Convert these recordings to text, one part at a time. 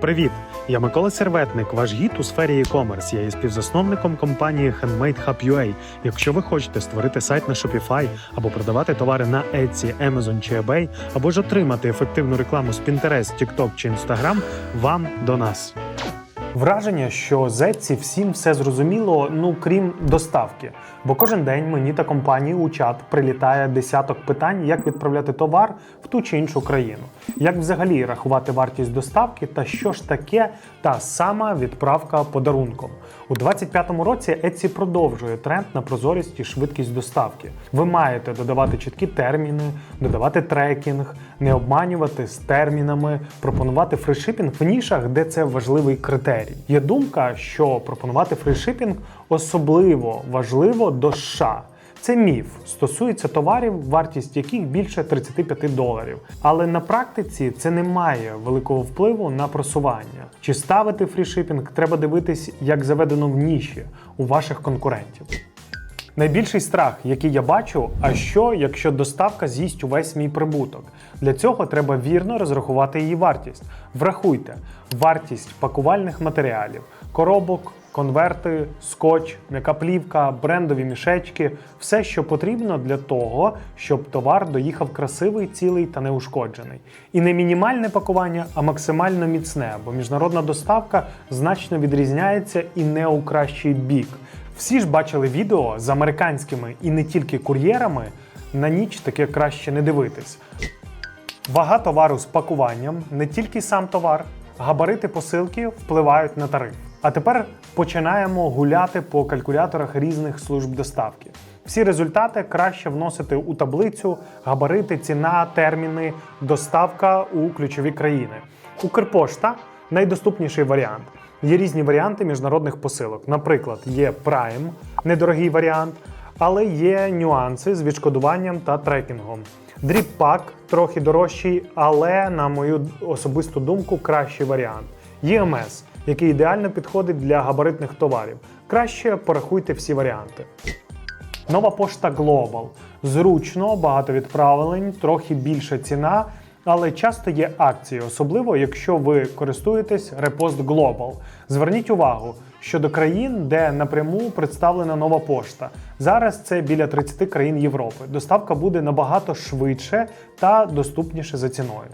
Привіт! Я Микола Серветник, ваш гід у сфері e-commerce. Я є співзасновником компанії Handmade Hub UA. Якщо ви хочете створити сайт на Shopify або продавати товари на Etsy, Amazon чи eBay, або ж отримати ефективну рекламу з Pinterest, TikTok чи Instagram, вам до нас. Враження, що з Etsy всім все зрозуміло, ну крім доставки. Бо кожен день мені та компанії у чат прилітає десяток питань, як відправляти товар в ту чи іншу країну, як взагалі рахувати вартість доставки та що ж таке та сама відправка подарунком. У 2025 році Etsy продовжує тренд на прозорість і швидкість доставки. Ви маєте додавати чіткі терміни, додавати трекінг, не обманювати з термінами, пропонувати фрішипінг в нішах, де це важливий критерій. Є думка, що пропонувати фрішипінг особливо важливо до США. Це міф стосується товарів, вартість яких більше 35 доларів. Але на практиці це не має великого впливу на просування. Чи ставити фрішипінг треба дивитись, як заведено в ніші у ваших конкурентів. Найбільший страх, який я бачу, а що, якщо доставка з'їсть увесь мій прибуток? Для цього треба вірно розрахувати її вартість. Врахуйте вартість пакувальних матеріалів, коробок, конверти, скотч, м'яка плівка, брендові мішечки все, що потрібно для того, щоб товар доїхав красивий, цілий та неушкоджений. І не мінімальне пакування, а максимально міцне, бо міжнародна доставка значно відрізняється і не у кращий бік. Всі ж бачили відео з американськими і не тільки кур'єрами. На ніч таке краще не дивитись. Вага товару з пакуванням, не тільки сам товар, габарити посилки впливають на тариф. А тепер починаємо гуляти по калькуляторах різних служб доставки. Всі результати краще вносити у таблицю, габарити, ціна, терміни, доставка у ключові країни. Укрпошта найдоступніший варіант. Є різні варіанти міжнародних посилок. Наприклад, є Prime, недорогий варіант, але є нюанси з відшкодуванням та трекінгом. Дріппак трохи дорожчий, але, на мою особисту думку, кращий варіант. ЄМС, який ідеально підходить для габаритних товарів. Краще порахуйте всі варіанти. Нова пошта Global. Зручно, багато відправлень, трохи більша ціна, але часто є акції, особливо якщо ви користуєтесь Repost Global. Зверніть увагу, що до країн, де напряму представлена нова пошта. Зараз це біля 30 країн Європи. Доставка буде набагато швидше та доступніше за ціною.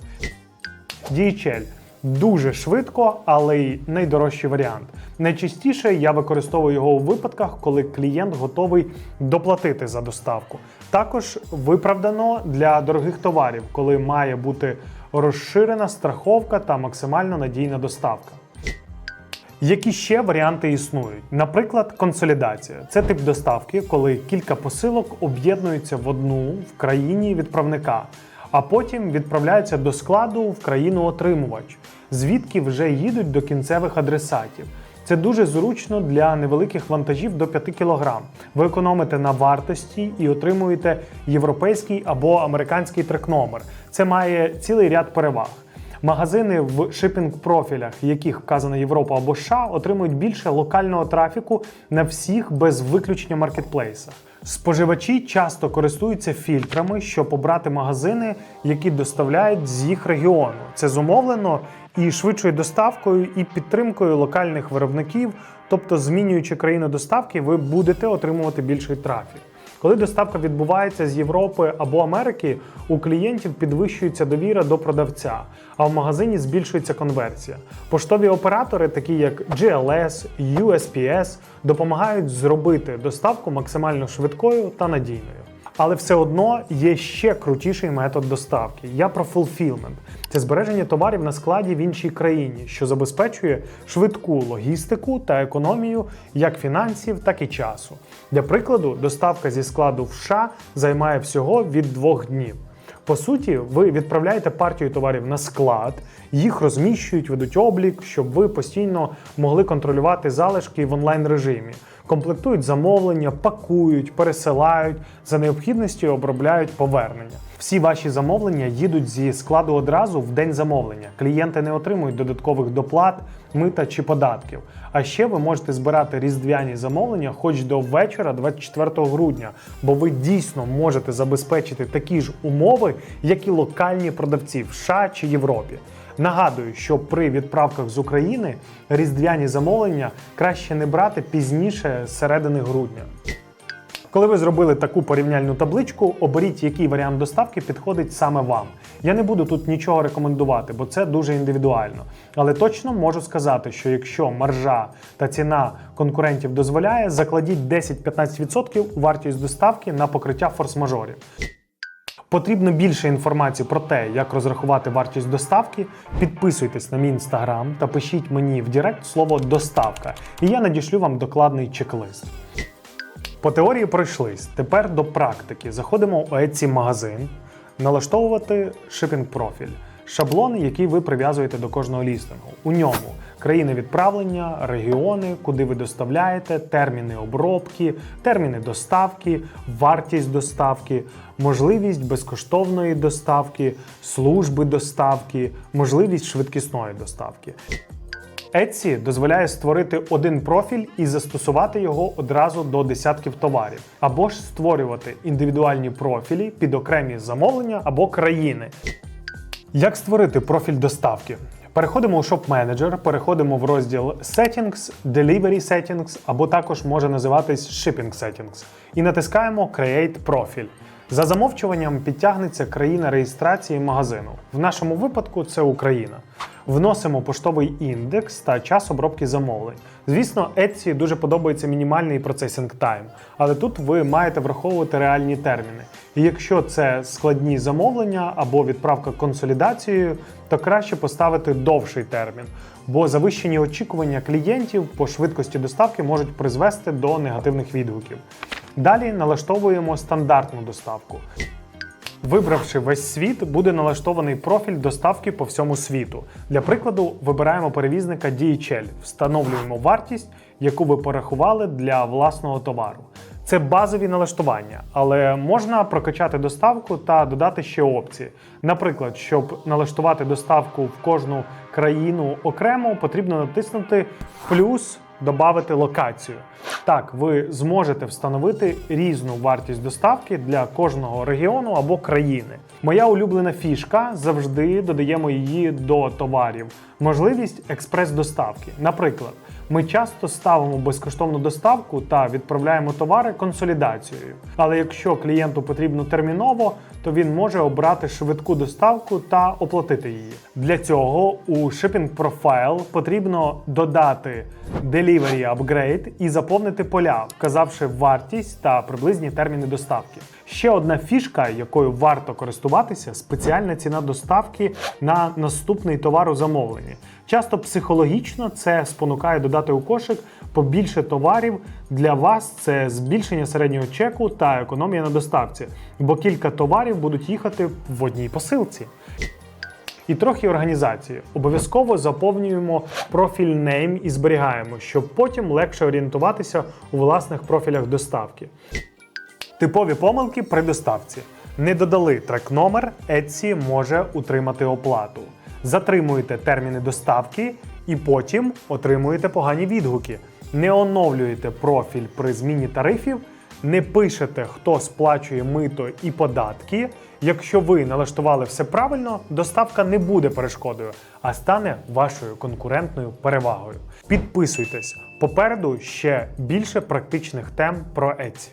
DHL дуже швидко, але й найдорожчий варіант. Найчастіше я використовую його у випадках, коли клієнт готовий доплатити за доставку. Також виправдано для дорогих товарів, коли має бути розширена страховка та максимально надійна доставка. Які ще варіанти існують? Наприклад, консолідація це тип доставки, коли кілька посилок об'єднуються в одну в країні відправника, а потім відправляються до складу в країну отримувач, звідки вже їдуть до кінцевих адресатів. Це дуже зручно для невеликих вантажів до 5 кг. Ви економите на вартості і отримуєте європейський або американський трек-номер. Це має цілий ряд переваг. Магазини в шипінг-профілях, яких вказана Європа або США, отримують більше локального трафіку на всіх без виключення маркетплейсах. Споживачі часто користуються фільтрами, щоб обрати магазини, які доставляють з їх регіону. Це зумовлено і швидшою доставкою, і підтримкою локальних виробників. Тобто, змінюючи країну доставки, ви будете отримувати більший трафік. Коли доставка відбувається з Європи або Америки, у клієнтів підвищується довіра до продавця, а в магазині збільшується конверсія. Поштові оператори, такі як GLS, USPS, допомагають зробити доставку максимально швидкою та надійною. Але все одно є ще крутіший метод доставки. Я про fulfillment. Це збереження товарів на складі в іншій країні, що забезпечує швидку логістику та економію як фінансів, так і часу. Для прикладу, доставка зі складу в США займає всього від двох днів. По суті, ви відправляєте партію товарів на склад, їх розміщують, ведуть облік, щоб ви постійно могли контролювати залишки в онлайн режимі. Комплектують замовлення, пакують, пересилають, за необхідністю обробляють повернення. Всі ваші замовлення їдуть зі складу одразу в день замовлення. Клієнти не отримують додаткових доплат, мита чи податків. А ще ви можете збирати різдвяні замовлення хоч до вечора 24 грудня, бо ви дійсно можете забезпечити такі ж умови, як і локальні продавці в США чи Європі. Нагадую, що при відправках з України різдвяні замовлення краще не брати пізніше середини грудня. Коли ви зробили таку порівняльну табличку, оберіть, який варіант доставки підходить саме вам. Я не буду тут нічого рекомендувати, бо це дуже індивідуально. Але точно можу сказати, що якщо маржа та ціна конкурентів дозволяє, закладіть 10-15% у вартість доставки на покриття форс-мажорів. Потрібно більше інформації про те, як розрахувати вартість доставки. Підписуйтесь на мій інстаграм та пишіть мені в Директ слово доставка, і я надішлю вам докладний чек-лист. По теорії пройшлись. Тепер до практики. Заходимо у Etsy магазин, налаштовувати шипінг профіль. Шаблон, який ви прив'язуєте до кожного лістингу. У ньому країни відправлення, регіони, куди ви доставляєте, терміни обробки, терміни доставки, вартість доставки, можливість безкоштовної доставки, служби доставки, можливість швидкісної доставки. Etsy дозволяє створити один профіль і застосувати його одразу до десятків товарів, або ж створювати індивідуальні профілі під окремі замовлення або країни. Як створити профіль доставки? Переходимо у Shop Manager, переходимо в розділ Settings, Delivery Settings або також може називатись Shipping Settings і натискаємо Create Profile. За замовчуванням підтягнеться країна реєстрації магазину. В нашому випадку це Україна. Вносимо поштовий індекс та час обробки замовлень. Звісно, Etsy дуже подобається мінімальний процесінг тайм, але тут ви маєте враховувати реальні терміни. І якщо це складні замовлення або відправка консолідацією, то краще поставити довший термін, бо завищені очікування клієнтів по швидкості доставки можуть призвести до негативних відгуків. Далі налаштовуємо стандартну доставку. Вибравши весь світ, буде налаштований профіль доставки по всьому світу. Для прикладу, вибираємо перевізника DHL, встановлюємо вартість, яку ви порахували для власного товару. Це базові налаштування, але можна прокачати доставку та додати ще опції. Наприклад, щоб налаштувати доставку в кожну країну окремо, потрібно натиснути плюс додати локацію. Так, ви зможете встановити різну вартість доставки для кожного регіону або країни. Моя улюблена фішка завжди додаємо її до товарів. Можливість експрес-доставки. Наприклад, ми часто ставимо безкоштовну доставку та відправляємо товари консолідацією. Але якщо клієнту потрібно терміново, то він може обрати швидку доставку та оплатити її. Для цього у Shipping Profile потрібно додати Delivery Upgrade і заповнити поля, вказавши вартість та приблизні терміни доставки. Ще одна фішка, якою варто користуватися, спеціальна ціна доставки на наступний товар у замовленні. Часто психологічно це спонукає додати у кошик побільше товарів. Для вас це збільшення середнього чеку та економія на доставці, бо кілька товарів будуть їхати в одній посилці. І трохи організації. Обов'язково заповнюємо профіль name і зберігаємо, щоб потім легше орієнтуватися у власних профілях доставки. Типові помилки при доставці. Не додали трек номер, Etsy може утримати оплату. Затримуєте терміни доставки і потім отримуєте погані відгуки. Не оновлюєте профіль при зміні тарифів, не пишете, хто сплачує мито і податки. Якщо ви налаштували все правильно, доставка не буде перешкодою, а стане вашою конкурентною перевагою. Підписуйтесь попереду ще більше практичних тем про Etsy.